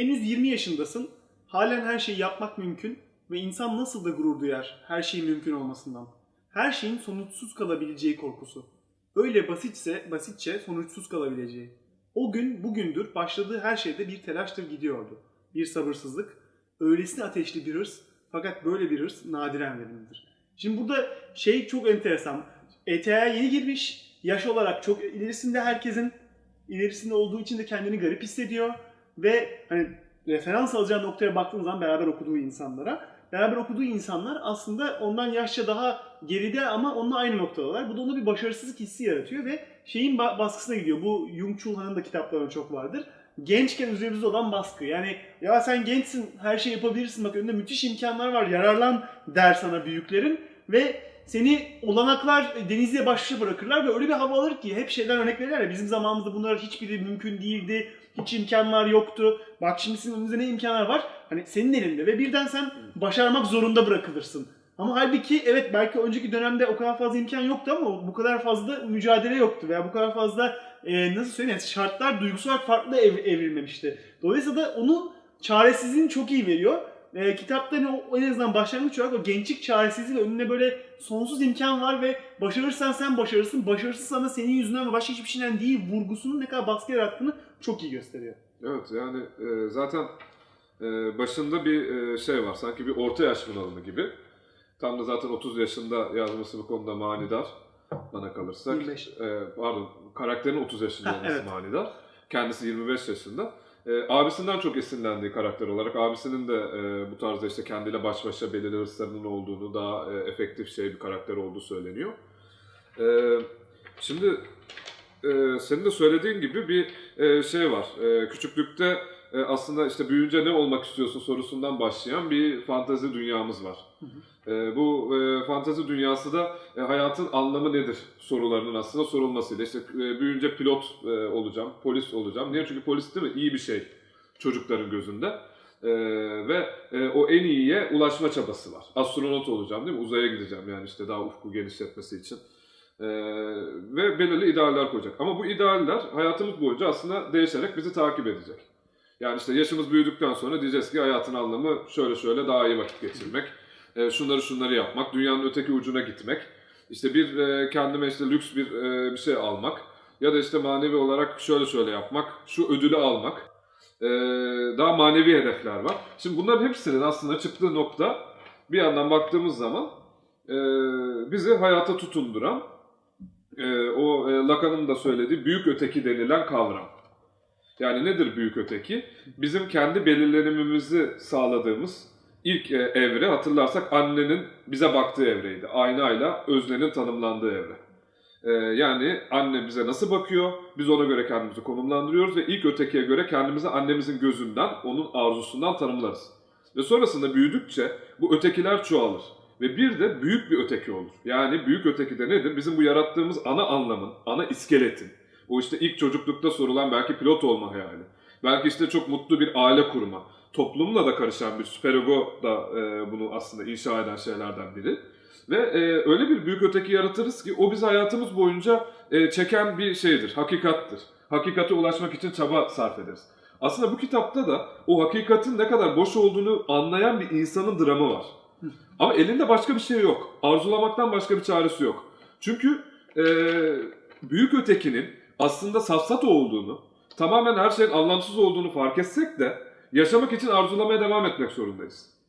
Henüz 20 yaşındasın. Halen her şeyi yapmak mümkün ve insan nasıl da gurur duyar her şeyin mümkün olmasından. Her şeyin sonuçsuz kalabileceği korkusu. Öyle basitse, basitçe sonuçsuz kalabileceği. O gün bugündür başladığı her şeyde bir telaştır gidiyordu. Bir sabırsızlık, öylesine ateşli bir hırs fakat böyle bir hırs nadiren verimlidir. Şimdi burada şey çok enteresan. ETA'ya yeni girmiş, yaş olarak çok ilerisinde herkesin ilerisinde olduğu için de kendini garip hissediyor ve hani referans alacağı noktaya baktığın zaman beraber okuduğu insanlara beraber okuduğu insanlar aslında ondan yaşça daha geride ama onunla aynı noktadalar. Bu da ona bir başarısızlık hissi yaratıyor ve şeyin ba- baskısına gidiyor. Bu Jung Chul Han'ın da kitaplarında çok vardır. Gençken üzerimizde olan baskı. Yani ya sen gençsin, her şeyi yapabilirsin, bak önünde müthiş imkanlar var, yararlan der sana büyüklerin ve seni olanaklar denizle baş başa bırakırlar ve öyle bir hava alır ki hep şeyden örnek verirler ya bizim zamanımızda bunlar hiçbiri mümkün değildi, hiç imkanlar yoktu. Bak şimdi sizin önünüzde ne imkanlar var? Hani senin elinde ve birden sen başarmak zorunda bırakılırsın. Ama halbuki evet belki önceki dönemde o kadar fazla imkan yoktu ama bu kadar fazla mücadele yoktu veya bu kadar fazla e, nasıl söyleyeyim şartlar duygusal farklı ev, evrilmemişti. Dolayısıyla da onu çaresizliğini çok iyi veriyor. E, kitapta hani o, en azından başlangıç olarak o gençlik çaresizliği önüne böyle sonsuz imkan var ve başarırsan sen başarırsın, başarısızsan da senin yüzünden ve başka hiçbir şeyden değil vurgusunun ne kadar baskı yarattığını çok iyi gösteriyor. Evet yani e, zaten e, başında bir e, şey var. Sanki bir orta yaş bunalımı gibi. Tam da zaten 30 yaşında yazması bu konuda manidar bana kalırsak. 25. E, pardon karakterin 30 yaşında olması evet. manidar. Kendisi 25 yaşında. E, abisinden çok esinlendiği karakter olarak abisinin de e, bu tarzda işte kendiyle baş başa belirli hırslarının olduğunu, daha e, efektif şey bir karakter olduğu söyleniyor. E, şimdi e, senin de söylediğin gibi bir e, şey var. E, küçüklükte e, aslında işte büyüyünce ne olmak istiyorsun sorusundan başlayan bir fantezi dünyamız var. E, bu e, fantezi dünyası da e, hayatın anlamı nedir sorularının aslında sorulmasıyla. İşte e, büyüyünce pilot e, olacağım, polis olacağım. Niye? Çünkü polis değil mi? İyi bir şey çocukların gözünde. E, ve e, o en iyiye ulaşma çabası var. Astronot olacağım değil mi? Uzaya gideceğim yani işte daha ufku genişletmesi için. Ee, ve belirli idealler koyacak. Ama bu idealler hayatımız boyunca aslında değişerek bizi takip edecek. Yani işte yaşımız büyüdükten sonra diyeceğiz ki hayatın anlamı şöyle şöyle daha iyi vakit geçirmek, e, şunları şunları yapmak, dünyanın öteki ucuna gitmek, işte bir e, kendime işte lüks bir e, bir şey almak ya da işte manevi olarak şöyle şöyle yapmak, şu ödülü almak. E, daha manevi hedefler var. Şimdi bunların hepsinin aslında çıktığı nokta bir yandan baktığımız zaman e, bizi hayata tutunduran e, o e, Lacan'ın da söylediği büyük öteki denilen kavram. Yani nedir büyük öteki? Bizim kendi belirlenimimizi sağladığımız ilk e, evre hatırlarsak annenin bize baktığı evreydi. Aynayla öznenin tanımlandığı evre. E, yani anne bize nasıl bakıyor, biz ona göre kendimizi konumlandırıyoruz ve ilk ötekiye göre kendimizi annemizin gözünden, onun arzusundan tanımlarız. Ve sonrasında büyüdükçe bu ötekiler çoğalır. Ve bir de büyük bir öteki olur. Yani büyük öteki de nedir? Bizim bu yarattığımız ana anlamın, ana iskeletin. O işte ilk çocuklukta sorulan belki pilot olma hayali. Belki işte çok mutlu bir aile kurma. Toplumla da karışan bir süperego da e, bunu aslında inşa eden şeylerden biri. Ve e, öyle bir büyük öteki yaratırız ki o bizi hayatımız boyunca e, çeken bir şeydir, hakikattir. Hakikate ulaşmak için çaba sarf ederiz. Aslında bu kitapta da o hakikatin ne kadar boş olduğunu anlayan bir insanın dramı var. Ama elinde başka bir şey yok. Arzulamaktan başka bir çaresi yok. Çünkü e, büyük ötekinin aslında safsata olduğunu, tamamen her şeyin anlamsız olduğunu fark etsek de yaşamak için arzulamaya devam etmek zorundayız.